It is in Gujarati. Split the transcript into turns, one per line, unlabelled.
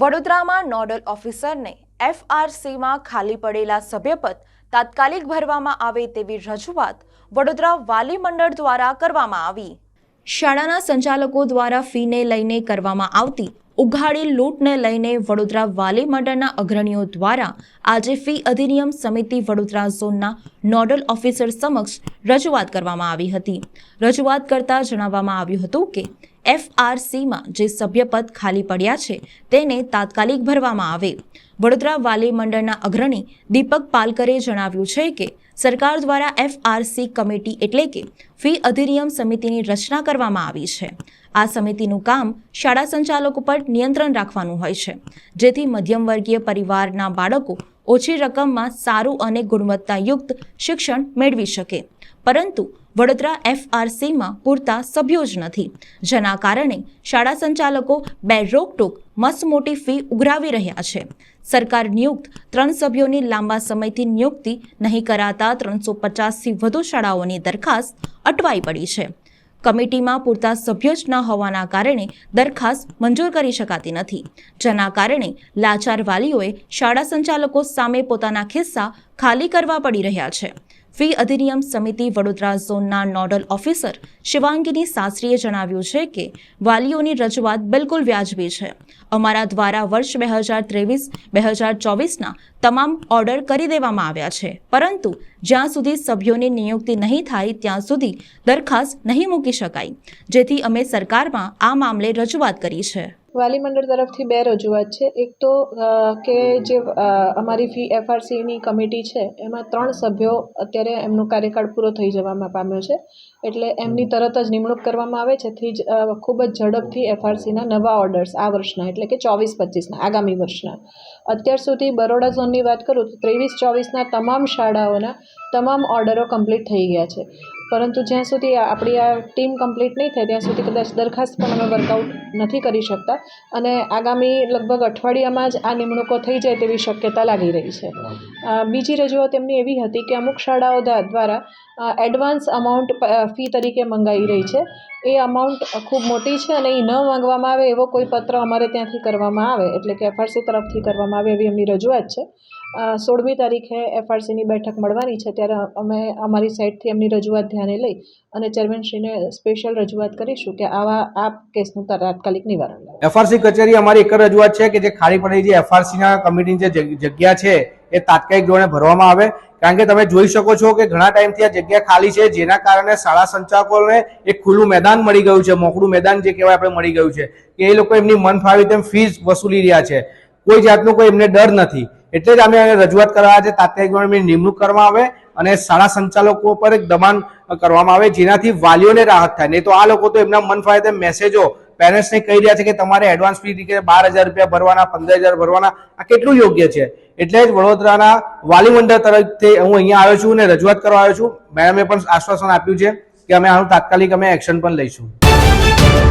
વડોદરામાં નોડલ ઓફિસરને એફઆરસીમાં ખાલી પડેલા સભ્યપદ તાત્કાલિક ભરવામાં આવે તેવી રજૂઆત વડોદરા વાલી મંડળ દ્વારા કરવામાં આવી. શાળાના સંચાલકો દ્વારા ફીને લઈને કરવામાં આવતી ઉઘાડી લૂંટને લઈને વડોદરા વાલી મંડળના અગ્રણીઓ દ્વારા આજે ફી અધિનિયમ સમિતિ વડોદરા ઝોનના નોડલ ઓફિસર સમક્ષ રજૂઆત કરવામાં આવી હતી. રજૂઆત કરતા જણાવવામાં આવ્યું હતું કે, એફઆરસીમાં જે સભ્યપદ ખાલી પડ્યા છે, તેને તાત્કાલિક ભરવામાં આવે. વડોદરા વાલી મંડળના અગ્રણી દીપક પાલકરે જણાવ્યું છે કે, સરકાર દ્વારા એફઆરસી કમિટી એટલે કે ફી અધિનિયમ સમિતિની રચના કરવામાં આવી છે. આ સમિતિનું કામ શાળા સંચાલકો પર નિયંત્રણ રાખવાનું હોય છે. જેથી મધ્યમવર્ગીય પરિવારના બાળકો ઓછી રકમમાં સારું અને ગુણવત્તાયુક્ત શિક્ષણ મેળવી શકે. પરંતુ વડોદરા એફઆરસીમાં પૂરતા સભ્યો જ નથી. જેના કારણે શાળા સંચાલકો બે રોકટોક મસ્ત મોટી ફી ઉઘરાવી રહ્યા છે. સરકાર નિયુક્ત ત્રણ સભ્યોની લાંબા સમયથી નિયુક્તિ નહીં કરાતા ત્રણસો પચાસથી વધુ શાળાઓની દરખાસ્ત અટવાઈ પડી છે. કમિટીમાં પૂરતા સભ્યો જ ન હોવાના કારણે દરખાસ્ત મંજૂર કરી શકાતી નથી. જેના કારણે લાચાર વાલીઓએ શાળા સંચાલકો સામે પોતાના ખિસ્સા ખાલી કરવા પડી રહ્યા છે. ફી અધિનિયમ સમિતિ વડોદરા ઝોનના નોડલ ઓફિસર શિવાંગીની સાસરીએ જણાવ્યું છે કે વાલીઓની રજૂઆત બિલકુલ વ્યાજબી છે. અમારા દ્વારા વર્ષ બે હજાર ત્રેવીસ, બે હજાર ચોવીસના તમામ ઓર્ડર કરી દેવામાં આવ્યા છે. પરંતુ જ્યાં સુધી સભ્યોની નિયુક્તિ નહીં થાય, ત્યાં સુધી દરખાસ્ત નહીં મૂકી શકાય. જેથી અમે સરકારમાં આ મામલે રજૂઆત કરી છે.
વાલી મંડળ તરફથી બે રજૂઆત છે. એક તો કે જે અમારી ફી એફઆરસીની કમિટી છે, એમાં ત્રણ સભ્યો અત્યારે એમનો કાર્યકાળ પૂરો થઈ જવામાં પામ્યો છે. એટલે એમની તરત જ નિમણૂક કરવામાં આવે, જેથી જ ખૂબ જ ઝડપથી એફઆરસીના નવા ઓર્ડર્સ આ વર્ષના, એટલે કે ચોવીસ પચીસના, આગામી વર્ષના. અત્યાર સુધી બરોડા ઝોનની વાત કરું તો ત્રેવીસ ચોવીસના તમામ શાળાઓના તમામ ઓર્ડરો કમ્પ્લીટ થઈ ગયા છે. પરંતુ જ્યાં સુધી આપણી આ ટીમ કમ્પ્લીટ નહીં થાય, ત્યાં સુધી કદાચ દરખાસ્ત પણ અમે વર્કઆઉટ નથી કરી શકતા. અને આગામી લગભગ અઠવાડિયામાં જ આ નિમણૂકો થઈ જાય તેવી શક્યતા લાગી રહી છે. બીજી રજૂઆત એમની એવી હતી કે અમુક શાળાઓ દ્વારા એડવાન્સ અમાઉન્ટ ફી તરીકે મંગાવી રહી છે. એ અમાઉન્ટ ખૂબ મોટી છે અને એ ન માંગવામાં આવે એવો કોઈ પત્ર અમારે ત્યાંથી કરવામાં આવે. એટલે કે એફઆરસી તરફથી કરવામાં આવે એવી એમની રજૂઆત છે. સોળમી તારીખે એફઆરસીની બેઠક મળવાની છે. ત્યારે અમે અમારી સાઈડથી એમની રજૂઆત ધ્યાને લઈ અને ચેરમેનશ્રીને સ્પેશિયલ રજૂઆત કરીશું કે આવા, આ કેસનું તાત્કાલિક નિવારણ
એફઆરસી કચેરી અમારી એક રજૂઆત છે કે જે ખાલી પડેલી જે એફઆરસીના કમિટીની જે જગ્યા છે એ તાત્કાલિક ધોરણે ભરવામાં આવે. કારણ કે તમે જોઈ શકો છો કે ઘણા ટાઈમથી આ જગ્યા ખાલી છે, જેના કારણે શાળા સંચાલકોને એક ખુલ્લું મેદાન મળી ગયું છે, મોકળું મેદાન જે કહેવાય આપણે મળી ગયું છે, કે એ લોકો એમની મન ફાવી તેમ ફીસ વસૂલી રહ્યા છે. કોઈ જાતનો કોઈ એમને ડર નથી. એટલે જ અમે રજૂઆત કરવા છે તાત્કાલિક ધોરણે નિમણૂક કરવામાં આવે અને શાળા સંચાલકો પર એક દબાણ કરવામાં આવે, જેનાથી વાલીઓને રાહત થાય. નહીં તો આ લોકો તો એમના મન ફાવે તેમ મેસેજો પેરેન્ટ્સને કહી રહ્યા છે કે તમારે એડવાન્સ ફી તરીકે બાર હજાર રૂપિયા ભરવાના, પંદર હજાર ભરવાના, આ કેટલું યોગ્ય છે? એટલે જ વડોદરાના વાલી મંડળ તરફથી હું અહીંયા આવ્યો છું અને રજૂઆત કરવા આવ્યો છું. મેડમે પણ આશ્વાસન આપ્યું છે કે અમે આનું તાત્કાલિક અમે એક્શન પણ લઈશું.